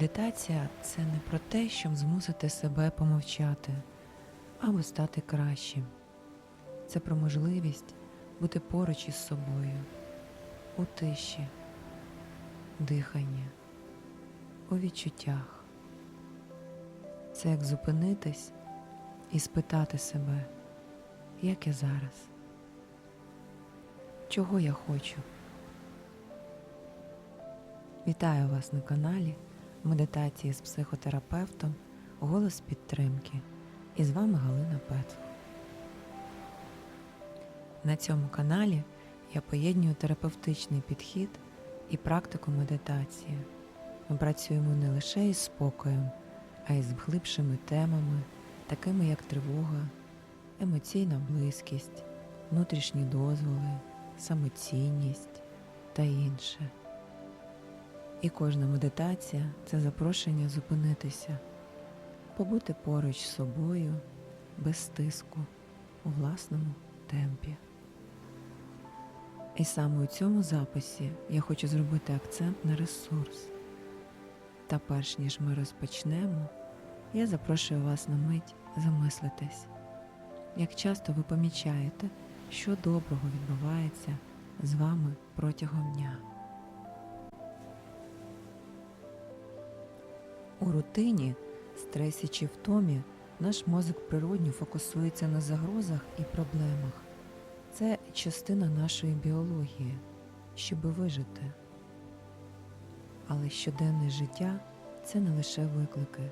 Медитація це не про те, щоб змусити себе помовчати або стати кращим. Це про можливість бути поруч із собою у тиші, диханні, у відчуттях. Це як зупинитись і спитати себе, як я зараз, чого я хочу. Вітаю вас на каналі Медитації з психотерапевтом Голос підтримки. І з вами Галина Петров. На цьому каналі я поєднюю терапевтичний підхід і практику медитації. Ми працюємо не лише із спокоєм, а й з глибшими темами, такими як тривога, емоційна близькість, внутрішні дозволи, самоцінність та інше. І кожна медитація це запрошення зупинитися, побути поруч з собою без стиску у власному темпі. І саме у цьому записі я хочу зробити акцент на ресурс. Та перш ніж ми розпочнемо, я запрошую вас на мить замислитись, як часто ви помічаєте, що доброго відбувається з вами протягом дня. У рутині, стресі чи втомі наш мозок природньо фокусується на загрозах і проблемах. Це частина нашої біології, щоби вижити. Але щоденне життя це не лише виклики,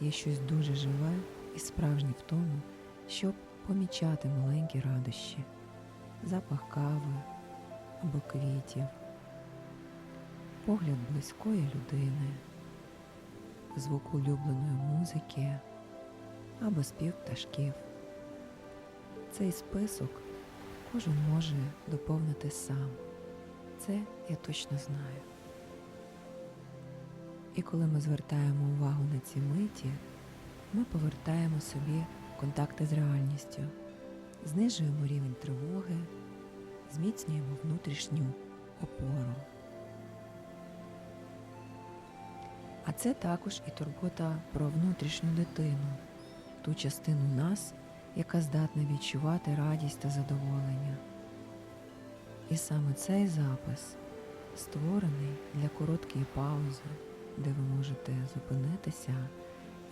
є щось дуже живе і справжнє в тому, щоб помічати маленькі радощі, запах кави або квітів, погляд близької людини звук улюбленої музики або спів пташків. Цей список кожен може доповнити сам. Це я точно знаю. І коли ми звертаємо увагу на ці миті, ми повертаємо собі контакти з реальністю, знижуємо рівень тривоги, зміцнюємо внутрішню опору. А це також і турбота про внутрішню дитину, ту частину нас, яка здатна відчувати радість та задоволення. І саме цей запис створений для короткої паузи, де ви можете зупинитися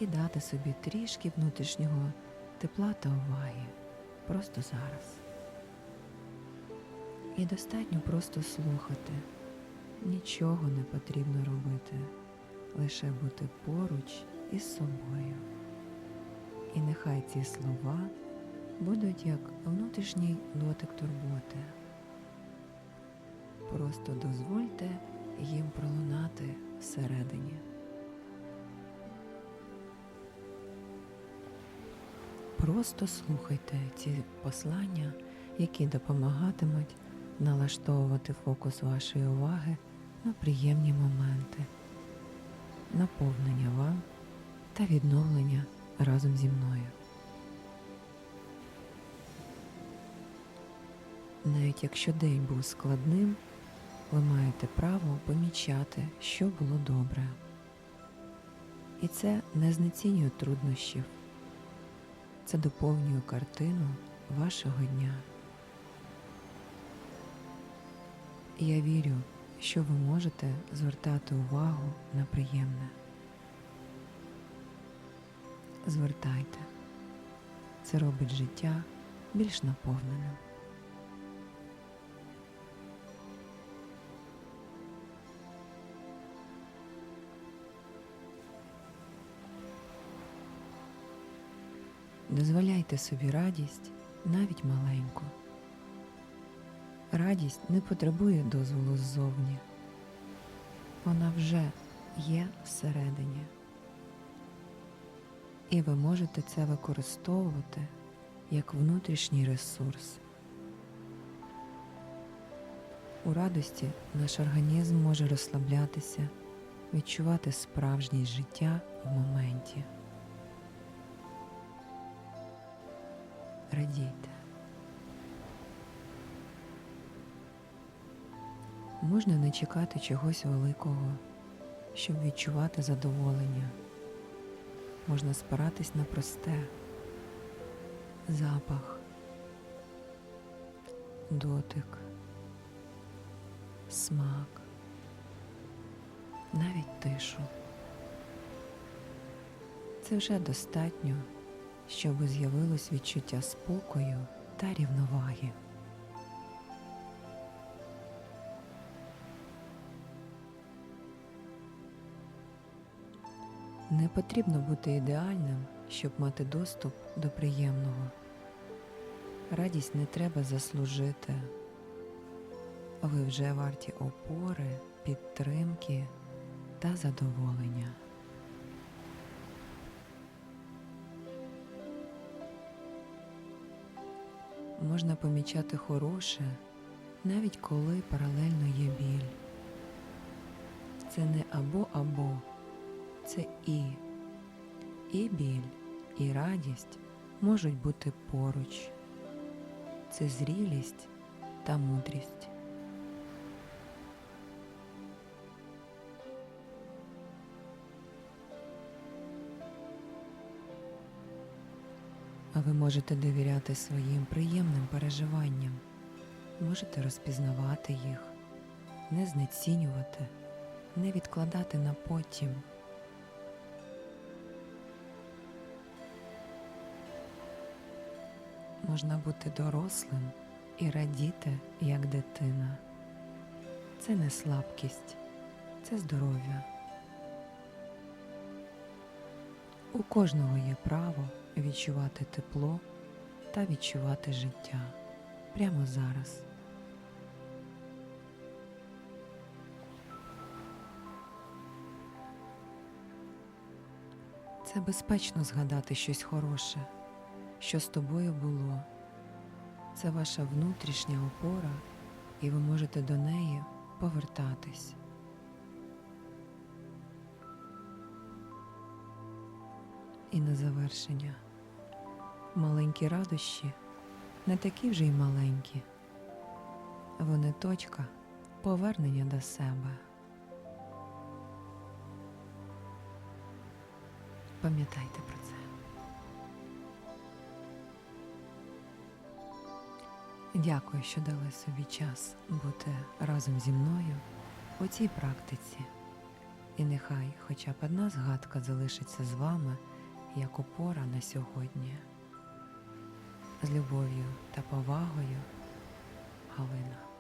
і дати собі трішки внутрішнього тепла та уваги просто зараз. І достатньо просто слухати, нічого не потрібно робити лише бути поруч із собою. І нехай ці слова будуть як внутрішній дотик турботи. Просто дозвольте їм пролунати всередині. Просто слухайте ці послання, які допомагатимуть налаштовувати фокус вашої уваги на приємні моменти наповнення вам та відновлення разом зі мною. Навіть якщо день був складним, ви маєте право помічати, що було добре. І це не знецінює труднощів, це доповнює картину вашого дня. Я вірю, що ви можете звертати увагу на приємне. Звертайте. Це робить життя більш наповненим. Дозволяйте собі радість навіть маленьку. Радість не потребує дозволу ззовні. Вона вже є всередині. І ви можете це використовувати як внутрішній ресурс. У радості наш організм може розслаблятися, відчувати справжність життя в моменті. Радійте. Можна не чекати чогось великого, щоб відчувати задоволення. Можна спиратись на просте запах, дотик, смак, навіть тишу. Це вже достатньо, щоб з'явилось відчуття спокою та рівноваги. Не потрібно бути ідеальним, щоб мати доступ до приємного. Радість не треба заслужити. Ви вже варті опори, підтримки та задоволення. Можна помічати хороше, навіть коли паралельно є біль. Це не або-або, це і. І біль, і радість можуть бути поруч. Це зрілість та мудрість. А ви можете довіряти своїм приємним переживанням, можете розпізнавати їх, не знецінювати, не відкладати на потім. Можна бути дорослим і радіти, як дитина. Це не слабкість, це здоров'я. У кожного є право відчувати тепло та відчувати життя прямо зараз. Це безпечно згадати щось хороше, що з тобою було. Це ваша внутрішня опора, і ви можете до неї повертатись. І на завершення. Маленькі радощі не такі вже й маленькі. Вони точка повернення до себе. Пам'ятайте про це. Дякую, що дали собі час бути разом зі мною у цій практиці. І нехай хоча б одна згадка залишиться з вами як опора на сьогодні. З любов'ю та повагою Галина.